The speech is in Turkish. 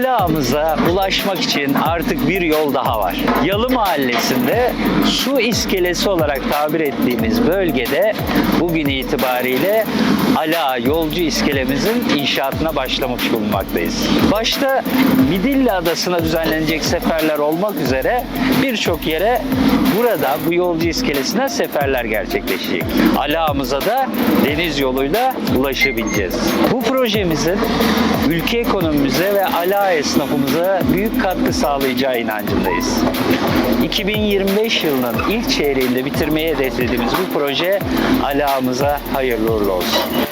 Alağımıza ulaşmak için artık bir yol daha var. Yalı Mahallesi'nde su iskelesi olarak tabir ettiğimiz bölgede bugün itibariyle Ala yolcu iskelemizin inşaatına başlamış bulunmaktayız. Başta Midilli Adası'na düzenlenecek seferler olmak üzere birçok yere burada bu yolcu iskelesine seferler gerçekleşecek. Ala'mıza da deniz yoluyla ulaşabileceğiz. Bu projemizin ülke ekonomimize ve Ala esnafımıza büyük katkı sağlayacağı inancındayız. 2025 yılının ilk çeyreğinde bitirmeyi hedeflediğimiz bu proje Ala'mıza hayırlı uğurlu olsun.